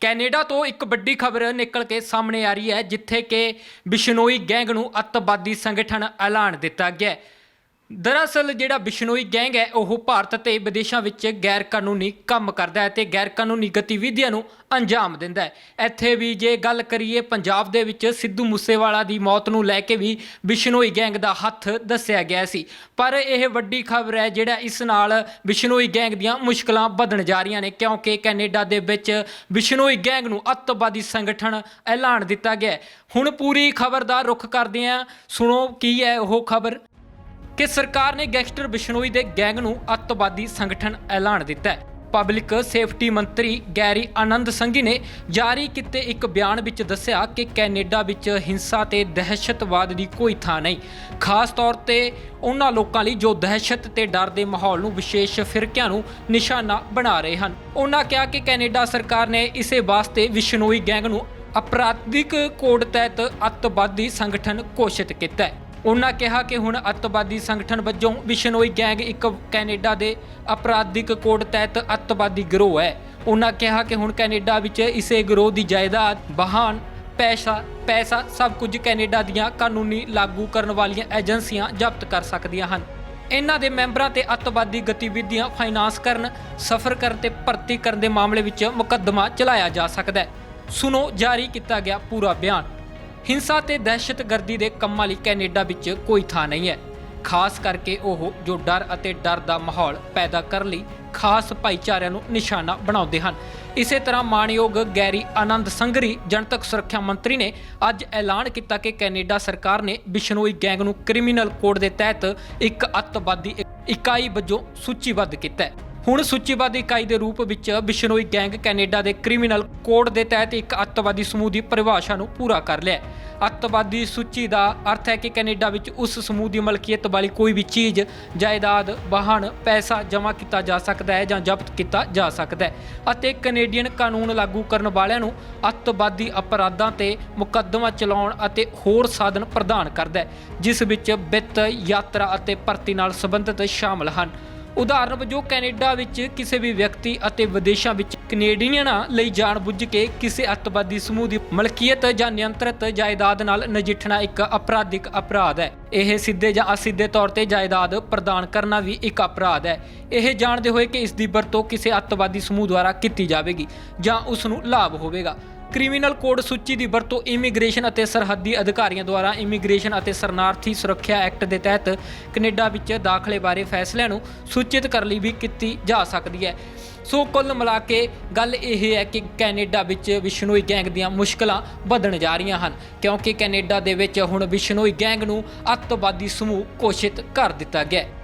Canada ਤੋਂ ਇੱਕ ਵੱਡੀ ਖਬਰ ਨਿਕਲ ਕੇ ਸਾਹਮਣੇ ਆ ਰਹੀ ਹੈ, ਜਿੱਥੇ ਕਿ ਬਿਸ਼ਨੋਈ ਗੈਂਗ ਨੂੰ ਅੱਤਵਾਦੀ ਸੰਗਠਨ ਐਲਾਨ ਦਿੱਤਾ ਗਿਆ ਹੈ। ਦਰਅਸਲ ਜਿਹੜਾ ਬਿਸ਼ਨੋਈ ਗੈਂਗ ਹੈ, ਉਹ ਭਾਰਤ ਤੇ ਵਿਦੇਸ਼ਾਂ ਵਿੱਚ ਗੈਰ ਕਾਨੂੰਨੀ ਕੰਮ ਕਰਦਾ ਹੈ ਤੇ ਗੈਰ ਕਾਨੂੰਨੀ ਗਤੀਵਿਧੀਆਂ ਨੂੰ ਅੰਜਾਮ ਦਿੰਦਾ ਹੈ। ਇੱਥੇ ਵੀ ਜੇ ਗੱਲ ਕਰੀਏ ਪੰਜਾਬ ਦੇ ਵਿੱਚ ਸਿੱਧੂ ਮੂਸੇਵਾਲਾ ਦੀ ਮੌਤ ਨੂੰ ਲੈ ਕੇ ਵੀ ਬਿਸ਼ਨੋਈ ਗੈਂਗ ਦਾ ਹੱਥ ਦੱਸਿਆ ਗਿਆ ਸੀ। ਪਰ ਇਹ ਵੱਡੀ ਖਬਰ ਹੈ ਜਿਹੜਾ ਇਸ ਨਾਲ ਬਿਸ਼ਨੋਈ ਗੈਂਗ ਦੀਆਂ ਮੁਸ਼ਕਲਾਂ ਵਧਣ ਜਾ ਰਹੀਆਂ ਨੇ, ਕਿਉਂਕਿ ਕੈਨੇਡਾ ਦੇ ਵਿੱਚ ਬਿਸ਼ਨੋਈ ਗੈਂਗ ਨੂੰ ਅੱਤਵਾਦੀ ਸੰਗਠਨ ਐਲਾਨ ਦਿੱਤਾ ਗਿਆ ਹੁਣ ਪੂਰੀ ਖਬਰ ਦਾ ਰੁਖ ਕਰਦੇ ਹਾਂ। ਸੁਣੋ ਕੀ ਹੈ ਉਹ ਖਬਰ। ਕਿ ਸਰਕਾਰ ਨੇ ਗੈਂਗਸਟਰ ਬਿਸ਼ਨੋਈ ਦੇ ਗੈਂਗ ਨੂੰ ਅੱਤਵਾਦੀ ਸੰਗਠਨ ਐਲਾਨ ਦਿੱਤਾ ਹੈ। ਪਬਲਿਕ ਸੇਫਟੀ ਮੰਤਰੀ ਗੈਰੀ ਆਨੰਦ ਸੰਘੀ ਨੇ ਜਾਰੀ ਕੀਤੇ ਇੱਕ ਬਿਆਨ ਵਿੱਚ ਦੱਸਿਆ ਕਿ ਕੈਨੇਡਾ ਵਿੱਚ ਹਿੰਸਾ ਤੇ ਦਹਿਸ਼ਤਵਾਦ ਦੀ ਕੋਈ ਥਾਂ ਨਹੀਂ। ਖਾਸ ਤੌਰ ਤੇ ਉਹਨਾਂ ਲੋਕਾਂ ਲਈ ਜੋ ਦਹਿਸ਼ਤ ਤੇ ਡਰ ਦੇ ਮਾਹੌਲ ਨੂੰ ਵਿਸ਼ੇਸ਼ ਫਿਰਕਿਆਂ ਨੂੰ ਨਿਸ਼ਾਨਾ ਬਣਾ ਰਹੇ ਹਨ। ਉਹਨਾਂ ਕਿਹਾ ਕਿ ਕੈਨੇਡਾ ਸਰਕਾਰ ਨੇ ਇਸੇ ਵਾਸਤੇ ਵਿਸ਼ਨੋਈ ਗੈਂਗ ਨੂੰ ਅਪਰਾਧਿਕ ਕੋਡ ਤਹਿਤ ਅੱਤਵਾਦੀ ਸੰਗਠਨ ਘੋਸ਼ਿਤ ਕੀਤਾ ਹੈ। ਉਹਨਾਂ ਕਿਹਾ ਕਿ ਹੁਣ ਅੱਤਵਾਦੀ ਸੰਗਠਨ ਵਜੋਂ ਬਿਸ਼ਨੋਈ ਗੈਂਗ ਇੱਕ ਕੈਨੇਡਾ ਦੇ ਅਪਰਾਧਿਕ ਕੋਡ ਤਹਿਤ ਅੱਤਵਾਦੀ ਗਿਰੋਹ ਹੈ। ਉਹਨਾਂ ਕਿਹਾ ਕਿ ਹੁਣ ਕੈਨੇਡਾ ਵਿੱਚ ਇਸੇ ਗਿਰੋਹ ਦੀ ਜਾਇਦਾਦ, ਵਾਹਨ, ਪੈਸਾ ਪੈਸਾ ਸਭ ਕੁਝ ਕੈਨੇਡਾ ਦੀਆਂ ਕਾਨੂੰਨੀ ਲਾਗੂ ਕਰਨ ਵਾਲੀਆਂ ਏਜੰਸੀਆਂ ਜ਼ਬਤ ਕਰ ਸਕਦੀਆਂ ਹਨ। ਇਹਨਾਂ ਦੇ ਮੈਂਬਰਾਂ ਤੇ ਅੱਤਵਾਦੀ ਗਤੀਵਿਧੀਆਂ ਫਾਈਨਾਂਸ ਕਰਨ, ਸਫਰ ਕਰਨ ਤੇ ਭਰਤੀ ਕਰਨ ਦੇ ਮਾਮਲੇ ਵਿੱਚ ਮੁਕੱਦਮਾ ਚਲਾਇਆ ਜਾ ਸਕਦਾ ਹੈ। ਸੁਣੋ, ਜਾਰੀ ਕੀਤਾ ਗਿਆ ਪੂਰਾ ਬਿਆਨ। ਹਿੰਸਾ ਤੇ ਦਹਿਸ਼ਤਗਰਦੀ ਦੇ ਕੰਮਾਂ ਲਈ ਕੈਨੇਡਾ ਵਿੱਚ ਕੋਈ ਥਾਂ ਨਹੀਂ ਹੈ। ਖਾਸ ਕਰਕੇ ਉਹ ਜੋ ਡਰ ਅਤੇ ਡਰ ਦਾ ਮਾਹੌਲ ਪੈਦਾ ਕਰਨ ਲਈ ਖਾਸ ਭਾਈਚਾਰਿਆਂ ਨੂੰ ਨਿਸ਼ਾਨਾ ਬਣਾਉਂਦੇ ਹਨ। ਇਸੇ ਤਰ੍ਹਾਂ ਮਾਨਯੋਗ ਗੈਰੀ ਆਨੰਦ ਸੰਗਰੀ, ਜਨਤਕ ਸੁਰੱਖਿਆ ਮੰਤਰੀ ਨੇ ਅੱਜ ਐਲਾਨ ਕੀਤਾ ਕਿ ਕੈਨੇਡਾ ਸਰਕਾਰ ਨੇ ਬਿਸ਼ਨੋਈ ਗੈਂਗ ਨੂੰ ਕ੍ਰਿਮੀਨਲ ਕੋਡ ਦੇ ਤਹਿਤ ਇੱਕ ਅੱਤਵਾਦੀ ਇਕਾਈ ਵਜੋਂ ਸੂਚੀਬੱਧ ਕੀਤਾ ਹੈ। ਹੁਣ ਸੂਚੀਬੱਧ ਇਕਾਈ ਦੇ ਰੂਪ ਵਿੱਚ ਬਿਸ਼ਨੋਈ ਗੈਂਗ ਕੈਨੇਡਾ ਦੇ ਕ੍ਰਿਮੀਨਲ ਕੋਡ ਦੇ ਤਹਿਤ ਇੱਕ ਅੱਤਵਾਦੀ ਸਮੂਹ ਦੀ ਪਰਿਭਾਸ਼ਾ ਨੂੰ ਪੂਰਾ ਕਰ ਲਿਆ ਅੱਤਵਾਦੀ ਸੂਚੀ ਦਾ ਅਰਥ ਹੈ ਕਿ ਕੈਨੇਡਾ ਵਿੱਚ ਉਸ ਸਮੂਹ ਦੀ ਮਲਕੀਅਤ ਵਾਲੀ ਕੋਈ ਵੀ ਚੀਜ਼, ਜਾਇਦਾਦ, ਵਾਹਨ, ਪੈਸਾ ਜਮ੍ਹਾਂ ਕੀਤਾ ਜਾ ਸਕਦਾ ਹੈ ਜਾਂ ਜ਼ਬਤ ਕੀਤਾ ਜਾ ਸਕਦਾ ਹੈ ਅਤੇ ਕੈਨੇਡੀਅਨ ਕਾਨੂੰਨ ਲਾਗੂ ਕਰਨ ਵਾਲਿਆਂ ਨੂੰ ਅੱਤਵਾਦੀ ਅਪਰਾਧਾਂ ਤੇ ਮੁਕੱਦਮਾ ਚਲਾਉਣ ਅਤੇ ਹੋਰ ਸਾਧਨ ਪ੍ਰਦਾਨ ਕਰਦਾ ਹੈ, ਜਿਸ ਵਿੱਚ ਵਿੱਤ, ਯਾਤਰਾ ਅਤੇ ਭਰਤੀ ਨਾਲ ਸੰਬੰਧਿਤ ਸ਼ਾਮਲ ਹਨ। ਉਦਾਹਰਨ ਵਜੋਂ ਕੈਨੇਡਾ ਵਿੱਚ ਕਿਸੇ ਵੀ ਵਿਅਕਤੀ ਅਤੇ ਵਿਦੇਸ਼ਾਂ ਵਿੱਚ ਕੈਨੇਡੀਅਨਾਂ ਲਈ ਜਾਣਬੁੱਝ ਕੇ ਕਿਸੇ ਅੱਤਵਾਦੀ ਸਮੂਹ ਦੀ ਮਲਕੀਅਤ ਜਾਂ ਨਿਯੰਤਰਿਤ ਜਾਇਦਾਦ ਨਾਲ ਨਜਿੱਠਣਾ ਇੱਕ ਅਪਰਾਧਿਕ ਅਪਰਾਧ ਹੈ। ਇਹ ਸਿੱਧੇ ਜਾਂ ਅਸਿੱਧੇ ਤੌਰ ਤੇ ਜਾਇਦਾਦ ਪ੍ਰਦਾਨ ਕਰਨਾ ਵੀ ਇੱਕ ਅਪਰਾਧ ਹੈ। ਇਹ ਜਾਣਦੇ ਹੋਏ ਕਿ ਇਸ ਦੀ ਵਰਤੋਂ ਕਿਸੇ ਅੱਤਵਾਦੀ ਸਮੂਹ ਦੁਆਰਾ ਕੀਤੀ ਜਾਵੇਗੀ ਜਾਂ ਉਸ ਨੂੰ ਲਾਭ ਹੋਵੇਗਾ। ਕ੍ਰਿਮੀਨਲ ਕੋਡ ਸੂਚੀ ਦੀ ਵਰਤੋਂ ਇਮੀਗ੍ਰੇਸ਼ਨ ਅਤੇ ਸਰਹੱਦੀ ਅਧਿਕਾਰੀਆਂ ਦੁਆਰਾ ਇਮੀਗ੍ਰੇਸ਼ਨ ਅਤੇ ਸ਼ਰਨਾਰਥੀ ਸੁਰੱਖਿਆ ਐਕਟ ਦੇ ਤਹਿਤ ਕੈਨੇਡਾ ਵਿੱਚ ਦਾਖਲੇ ਬਾਰੇ ਫੈਸਲਿਆਂ ਨੂੰ ਸੂਚਿਤ ਕਰਨ ਲਈ ਵੀ ਕੀਤੀ ਜਾ ਸਕਦੀ ਹੈ। ਸੋ ਕੁੱਲ ਮਿਲਾ ਕੇ ਗੱਲ ਇਹ ਹੈ ਕਿ ਕੈਨੇਡਾ ਵਿੱਚ ਵਿਸ਼ਨੋਈ ਗੈਂਗ ਦੀਆਂ ਮੁਸ਼ਕਲਾਂ ਵਧਣ ਜਾ ਰਹੀਆਂ ਹਨ, ਕਿਉਂਕਿ ਕੈਨੇਡਾ ਦੇ ਵਿੱਚ ਹੁਣ ਵਿਸ਼ਨੋਈ ਗੈਂਗ ਨੂੰ ਅੱਤਵਾਦੀ ਸਮੂਹ ਘੋਸ਼ਿਤ ਕਰ ਦਿੱਤਾ ਗਿਆ ਹੈ।